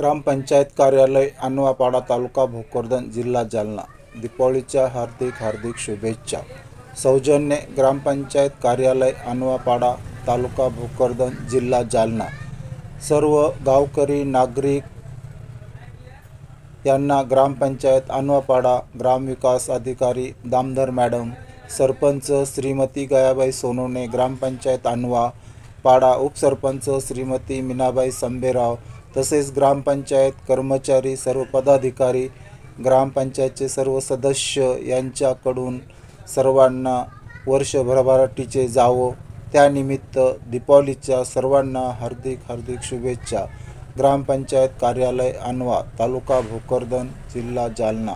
ग्रामपंचायत कार्यालय अनवापाडा तालुका भोकरदन जिल्हा जालना. दीपावलीच्या हार्दिक हार्दिक शुभेच्छा. सौजन्य ग्रामपंचायत कार्यालय अनवापाडा तालुका भोकरदन जिल्हा जालना. सर्व गावकरी नागरिक यांना ग्रामपंचायत अनवापाडा ग्रामविकास अधिकारी दामधर मॅडम सरपंच श्रीमती गयाबाई सोनवणे ग्रामपंचायत अनवा पाडा उपसरपंच श्रीमती मीनाबाई संभेराव तसेच ग्रामपंचायत कर्मचारी सर्व पदाधिकारी ग्रामपंचायतचे सर्व सदस्य यांच्याकडून सर्वांना वर्षभरभराटीचे जावो. त्यानिमित्त दीपावलीच्या सर्वांना हार्दिक हार्दिक शुभेच्छा. ग्रामपंचायत कार्यालय अनवा तालुका भोकरदन जिल्हा जालना.